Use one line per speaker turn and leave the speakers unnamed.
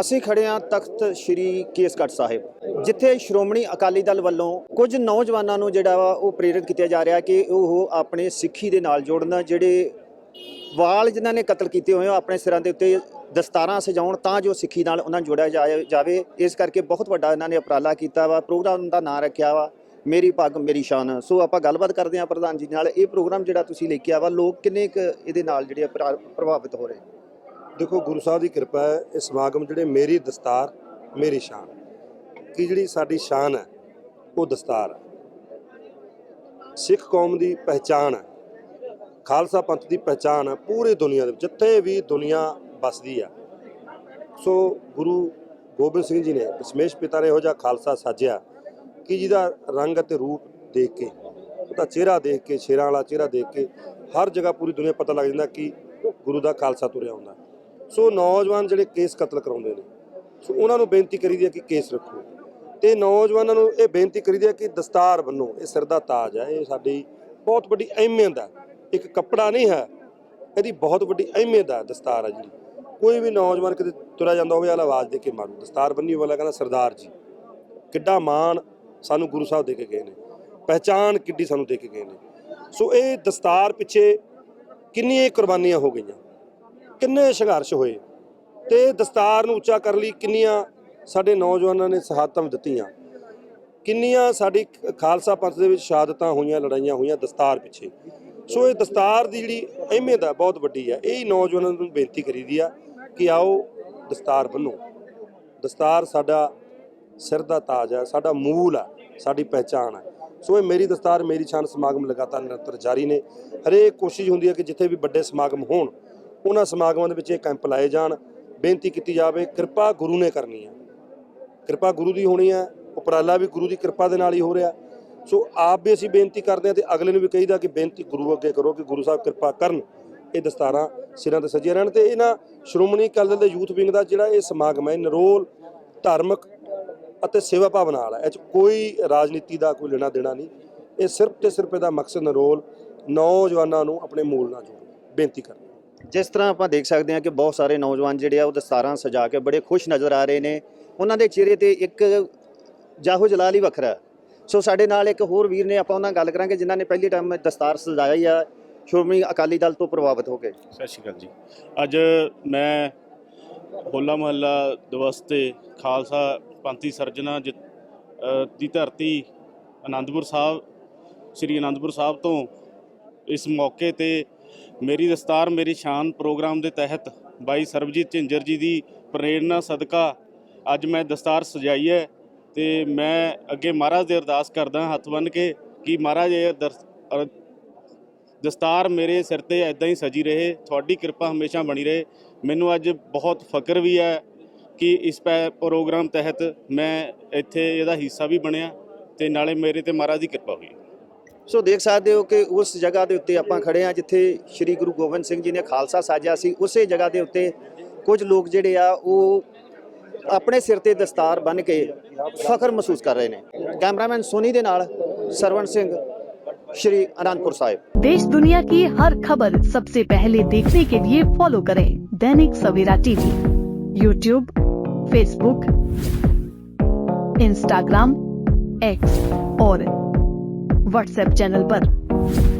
ਅਸੀਂ ਖੜੇ ਹਾਂ ਤਖਤ ਸ੍ਰੀ ਕੇਸਗੜ੍ਹ ਸਾਹਿਬ, ਜਿੱਥੇ ਸ਼੍ਰੋਮਣੀ ਅਕਾਲੀ ਦਲ ਵੱਲੋਂ ਕੁਝ ਨੌਜਵਾਨਾਂ ਨੂੰ ਜਿਹੜਾ ਵਾ ਉਹ ਪ੍ਰੇਰਿਤ ਕੀਤਾ ਜਾ ਰਿਹਾ ਕਿ ਉਹ ਆਪਣੇ ਸਿੱਖੀ ਦੇ ਨਾਲ ਜੋੜਨ, ਜਿਹੜੇ ਵਾਲ ਜਿਨ੍ਹਾਂ ਨੇ ਕਤਲ ਕੀਤੇ ਹੋਏ ਆ ਆਪਣੇ ਸਿਰਾਂ ਦੇ ਉੱਤੇ ਦਸਤਾਰਾਂ ਸਜਾਉਣ ਤਾਂ ਜੋ ਸਿੱਖੀ ਨਾਲ ਉਹਨਾਂ ਨੂੰ ਜੋੜਿਆ ਜਾਏ- ਜਾਵੇ। ਇਸ ਕਰਕੇ ਬਹੁਤ ਵੱਡਾ ਇਹਨਾਂ ਨੇ ਉਪਰਾਲਾ ਕੀਤਾ ਵਾ, ਪ੍ਰੋਗਰਾਮ ਦਾ ਨਾਂ ਰੱਖਿਆ ਵਾ, ਮੇਰੀ ਪੱਗ ਮੇਰੀ ਸ਼ਾਨ। ਸੋ ਆਪਾਂ ਗੱਲਬਾਤ ਕਰਦੇ ਹਾਂ ਪ੍ਰਧਾਨ ਜੀ ਨਾਲ। ਇਹ ਪ੍ਰੋਗਰਾਮ ਜਿਹੜਾ ਤੁਸੀਂ ਲੈ ਕੇ ਆਵਾ ਲੋਕ ਕਿੰਨੇ ਕੁ ਇਹਦੇ ਨਾਲ ਜਿਹੜੇ ਆ ਪ੍ਰਭਾਵਿਤ ਹੋ ਰਹੇ?
ਦੇਖੋ, ਗੁਰੂ ਸਾਹਿਬ ਦੀ ਕਿਰਪਾ ਹੈ, ਇਹ ਸਮਾਗਮ ਜਿਹੜੇ ਮੇਰੀ ਦਸਤਾਰ, ਮੇਰੀ ਸ਼ਾਨ ਕਿ ਜਿਹੜੀ ਸਾਡੀ ਸ਼ਾਨ ਹੈ, ਉਹ ਦਸਤਾਰ ਹੈ। ਸਿੱਖ ਕੌਮ ਦੀ ਪਹਿਚਾਣ ਹੈ, ਖਾਲਸਾ ਪੰਥ ਦੀ ਪਹਿਚਾਣ ਹੈ, ਪੂਰੀ ਦੁਨੀਆ ਦੇ ਵਿੱਚ, ਜਿੱਥੇ ਵੀ ਦੁਨੀਆ ਵਸਦੀ ਆ ਸੋ ਗੁਰੂ ਗੋਬਿੰਦ ਸਿੰਘ ਜੀ ਨੇ ਦਸ਼ਮੇਸ਼ ਪਿਤਾ ਨੇ ਇਹੋ ਜਿਹਾ ਖਾਲਸਾ ਸਾਜਿਆ ਕਿ ਜਿਹਦਾ ਰੰਗ ਅਤੇ ਰੂਪ ਦੇਖ ਕੇ, ਉਹਦਾ ਚਿਹਰਾ ਦੇਖ ਕੇ, ਸ਼ੇਰਾਂ ਵਾਲਾ ਚਿਹਰਾ ਦੇਖ ਕੇ, ਹਰ ਜਗ੍ਹਾ ਪੂਰੀ ਦੁਨੀਆ ਪਤਾ ਲੱਗ ਜਾਂਦਾ ਕਿ ਗੁਰੂ ਦਾ ਖਾਲਸਾ ਤੁਰਿਆ ਹੁੰਦਾ ਸੋ ਨੌਜਵਾਨ ਜਿਹੜੇ ਕੇਸ ਕਤਲ ਕਰਾਉਂਦੇ ਨੇ, ਸੋ ਉਹਨਾਂ ਨੂੰ ਬੇਨਤੀ ਕਰੀਦੀ ਹੈ ਕਿ ਕੇਸ ਰੱਖੋ। ਤੇ ਨੌਜਵਾਨਾਂ ਨੂੰ ਇਹ ਬੇਨਤੀ ਕਰੀਦੀ ਹੈ ਕਿ ਦਸਤਾਰ ਬੰਨੋ, ਇਹ ਸਿਰ ਦਾ ਤਾਜ ਹੈ, ਇਹ ਸਾਡੀ ਬਹੁਤ ਵੱਡੀ ਅਹਿਮੀਅਤ ਹੈ। ਇੱਕ ਕੱਪੜਾ ਨਹੀਂ ਹੈ, ਇਹਦੀ ਬਹੁਤ ਵੱਡੀ ਅਹਿਮੀਅਤ ਹੈ ਦਸਤਾਰ ਹੈ ਜਿਹੜੀ। ਕੋਈ ਵੀ ਨੌਜਵਾਨ ਕਿਤੇ ਤੁਰਿਆ ਜਾਂਦਾ ਹੋਵੇ ਵਾਲਾ ਆਵਾਜ਼ ਦੇ ਕੇ ਮਾਰੂ। ਦਸਤਾਰ ਬੰਨੀ ਵਾਲਾ ਕਹਿੰਦਾ, ਸਰਦਾਰ ਜੀ, ਕਿੱਡਾ ਮਾਣ ਸਾਨੂੰ ਗੁਰੂ ਸਾਹਿਬ ਦੇ ਕੇ ਗਏ ਨੇ। ਪਹਿਚਾਨ ਕਿੱਡੀ ਸਾਨੂੰ ਦੇ ਕੇ ਗਏ ਨੇ। ਸੋ ਇਹ ਦਸਤਾਰ ਪਿੱਛੇ ਕਿੰਨੀਆਂ ਕੁਰਬਾਨੀਆਂ ਹੋ ਗਈਆਂ। ਕਿੰਨੇ ਸੰਘਰਸ਼ ਹੋਏ ਤੇ ਦਸਤਾਰ ਨੂੰ ਉੱਚਾ ਕਰਨ ਲਈ ਕਿੰਨੀਆਂ ਸਾਡੇ ਨੌਜਵਾਨਾਂ ਨੇ ਸ਼ਹਾਦਤਾਂ ਦਿੱਤੀਆਂ? ਕਿੰਨੀਆਂ ਸਾਡੀ ਖ- ਖਾਲਸਾ ਪੰਥ ਦੇ ਵਿੱਚ ਸ਼ਹਾਦਤਾਂ ਹੋਈਆਂ, ਲੜਾਈਆਂ ਹੋਈਆਂ ਦਸਤਾਰ ਪਿੱਛੇ? ਸੋ ਇਹ ਦਸਤਾਰ ਦੀ ਜਿਹੜੀ ਅਹਿਮੀਅਤ ਹੈ ਬਹੁਤ ਵੱਡੀ ਹੈ ਇਹ ਹੀ ਨੌਜਵਾਨਾਂ ਨੂੰ ਬੇਨਤੀ ਕਰੀਦੀ ਆ ਕਿ ਆਓ ਦਸਤਾਰ ਬੰਨੋ। ਦਸਤਾਰ ਸਾਡਾ ਸਿਰ ਦਾ ਤਾਜ ਹੈ ਸਾਡਾ ਮੂਲ ਹੈ ਸਾਡੀ ਪਹਿਚਾਣ ਹੈ ਸੋ ਇਹ ਮੇਰੀ ਦਸਤਾਰ, ਮੇਰੀ ਸ਼ਾਨ ਸਮਾਗਮ ਲਗਾਤਾਰ ਨਿਰੰਤਰ ਜਾਰੀ ਨੇ। ਹਰੇਕ ਕੋਸ਼ਿਸ਼ ਹੁੰਦੀ ਹੈ ਕਿ ਜਿੱਥੇ ਵੀ ਵੱਡੇ ਸਮਾਗਮ ਹੋਣ ਉਹਨਾਂ ਸਮਾਗਮਾਂ ਦੇ ਵਿੱਚ ਇਹ ਕੈਂਪ ਲਾਏ ਜਾਣ। ਬੇਨਤੀ ਕੀਤੀ ਜਾਵੇ, ਕਿਰਪਾ ਗੁਰੂ ਨੇ ਕਰਨੀ ਹੈ ਕਿਰਪਾ ਗੁਰੂ ਦੀ ਹੋਣੀ ਹੈ ਉਪਰਾਲਾ ਵੀ ਗੁਰੂ ਦੀ ਕਿਰਪਾ ਦੇ ਨਾਲ ਹੀ ਹੋ ਰਿਹਾ। ਸੋ ਆਪ ਵੀ ਅਸੀਂ ਬੇਨਤੀ ਕਰਦੇ ਹਾਂ ਤੇ ਅਗਲੇ ਨੂੰ ਵੀ ਕਹੀਦਾ ਕਿ ਬੇਨਤੀ ਗੁਰੂ ਅੱਗੇ ਕਰੋ ਕਿ ਗੁਰੂ ਸਾਹਿਬ ਕਿਰਪਾ ਕਰਨ। ਇਹ ਦਸਤਾਰਾਂ ਸਿਰਾਂ ਤੇ ਸਜੀਆਂ ਰਹਿਣ ਤੇ ਇਹਨਾਂ ਸ਼੍ਰੋਮਣੀ ਅਕਾਲੀ ਦਲ ਦੇ ਯੂਥ ਵਿੰਗ ਦਾ ਜਿਹੜਾ ਇਹ ਸਮਾਗਮ ਹੈ, ਇਹ ਨਿਰੋਲ, ਧਾਰਮਿਕ ਅਤੇ ਸੇਵਾ ਭਾਵਨਾ ਵਾਲਾ ਇਹ 'ਚ ਕੋਈ ਰਾਜਨੀਤੀ ਦਾ ਕੋਈ ਲੈਣਾ ਦੇਣਾ ਨਹੀਂ। ਇਹ ਸਿਰਫ ਤੇ ਸਿਰਫ ਇਹਦਾ ਮਕਸਦ ਨਿਰੋਲ ਨੌਜਵਾਨਾਂ ਨੂੰ ਆਪਣੇ ਮੂਲ ਨਾਲ ਜੋੜਨਾ। ਬੇਨਤੀ ਕਰਨਾ
ਜਿਸ ਤਰ੍ਹਾਂ ਆਪਾਂ ਦੇਖ ਸਕਦੇ ਹਾਂ ਕਿ ਬਹੁਤ ਸਾਰੇ ਨੌਜਵਾਨ ਜਿਹੜੇ ਆ ਉਹ ਦਸਤਾਰਾਂ ਸਜਾ ਕੇ ਬੜੇ ਖੁਸ਼ ਨਜ਼ਰ ਆ ਰਹੇ ਨੇ। ਉਹਨਾਂ ਦੇ ਚਿਹਰੇ ਤੇ ਇੱਕ ਜਾਹੋ ਜਲਾਲ ਹੀ ਵੱਖਰਾ। ਸੋ ਸਾਡੇ ਨਾਲ ਇੱਕ ਹੋਰ ਵੀਰ ਨੇ ਆਪਾਂ ਉਹਨਾਂ ਨਾਲ ਗੱਲ ਕਰਾਂਗੇ ਜਿਨ੍ਹਾਂ ਨੇ ਪਹਿਲੀ ਟਾਈਮ ਦਸਤਾਰ ਸਜਾਇਆ ਹੀ ਆ। ਸ਼੍ਰੋਮਣੀ ਅਕਾਲੀ ਦਲ ਤੋਂ ਪ੍ਰਭਾਵਿਤ ਹੋ ਕੇ।
ਸਤਿ ਸ਼੍ਰੀ ਅਕਾਲ ਜੀ। ਅੱਜ ਮੈਂ ਹੋਲਾ ਮਹੱਲਾ ਦਿਵਸ ਤੇ ਖਾਲਸਾ ਪੰਥੀ ਸਰਜਨਾ ਜਿ- ਦੀ ਧਰਤੀ ਆਨੰਦਪੁਰ ਸਾਹਿਬ, ਸ੍ਰੀ ਆਨੰਦਪੁਰ ਸਾਹਿਬ ਤੋਂ ਇਸ ਮੌਕੇ ਤੇ ਮੇਰੀ ਦਸਤਾਰ ਮੇਰੀ ਸ਼ਾਨ ਪ੍ਰੋਗਰਾਮ ਦੇ ਤਹਿਤ ਬਾਈ ਸਰਬਜੀਤ ਝਿੰਜਰ ਜੀ ਦੀ ਪ੍ਰੇਰਣਾ, ਸਦਕਾ ਅੱਜ ਮੈਂ ਦਸਤਾਰ ਸਜਾਈ ਹੈ ਤੇ ਮੈਂ ਅੱਗੇ ਮਹਾਰਾਜ ਦੇ ਅਰਦਾਸ ਕਰਦਾ ਹੱਥ ਬੰਨ੍ਹ ਕੇ ਕਿ ਮਹਾਰਾਜ ਇਹ ਦਰਸ- ਦਸਤਾਰ ਮੇਰੇ ਸਿਰ ਤੇ ਐਦਾਂ ਹੀ ਸਜੀ ਰਹੇ, ਤੁਹਾਡੀ ਕਿਰਪਾ ਹਮੇਸ਼ਾ ਬਣੀ ਰਹੇ। ਮੈਨੂੰ ਅੱਜ ਬਹੁਤ ਫਕਰ ਵੀ ਹੈ ਕਿ ਇਸ ਪੈ- ਪ੍ਰੋਗਰਾਮ ਤਹਿਤ ਮੈਂ ਇੱਥੇ ਇਹਦਾ ਹਿੱਸਾ ਵੀ ਬਣਿਆ ਤੇ ਨਾਲੇ ਮੇਰੇ ਤੇ ਮਹਾਰਾਜ ਦੀ ਕਿਰਪਾ ਹੋਈ।
ਸੋ ਦੇਖ ਸਕਦੇ ਹੋ ਕਿ ਉਸ ਜਗ੍ਹਾ ਦੇ ਉੱਤੇ ਆਪਾਂ ਖੜੇ ਆ ਜਿੱਥੇ ਸ੍ਰੀ ਗੁਰੂ ਗੋਬਿੰਦ ਸਿੰਘ ਜੀ ਨੇ ਖਾਲਸਾ ਸਾਜਿਆ ਸੀ ਉਸੇ ਜਗ੍ਹਾ ਦੇ ਉੱਤੇ ਕੁਝ ਲੋਕ ਜਿਹੜੇ ਆ ਉਹ ਆਪਣੇ ਸਿਰ ਤੇ ਦਸਤਾਰ ਬੰਨ੍ਹ ਕੇ ਫਖਰ ਮਹਿਸੂਸ ਕਰ ਰਹੇ ਨੇ ਕੈਮਰਾਮੈਨ ਸੋਨੀ ਦੇ ਨਾਲ ਸਰਵਣ ਸਿੰਘ ਸ਼੍ਰੀ ਅਨੰਦਪੁਰ ਸਾਹਿਬ
देश दुनिया की हर खबर सबसे पहले देखने के लिए फॉलो करें Dainik Savera TV YouTube Facebook Instagram X और व्हाट्सएप चैनल पर।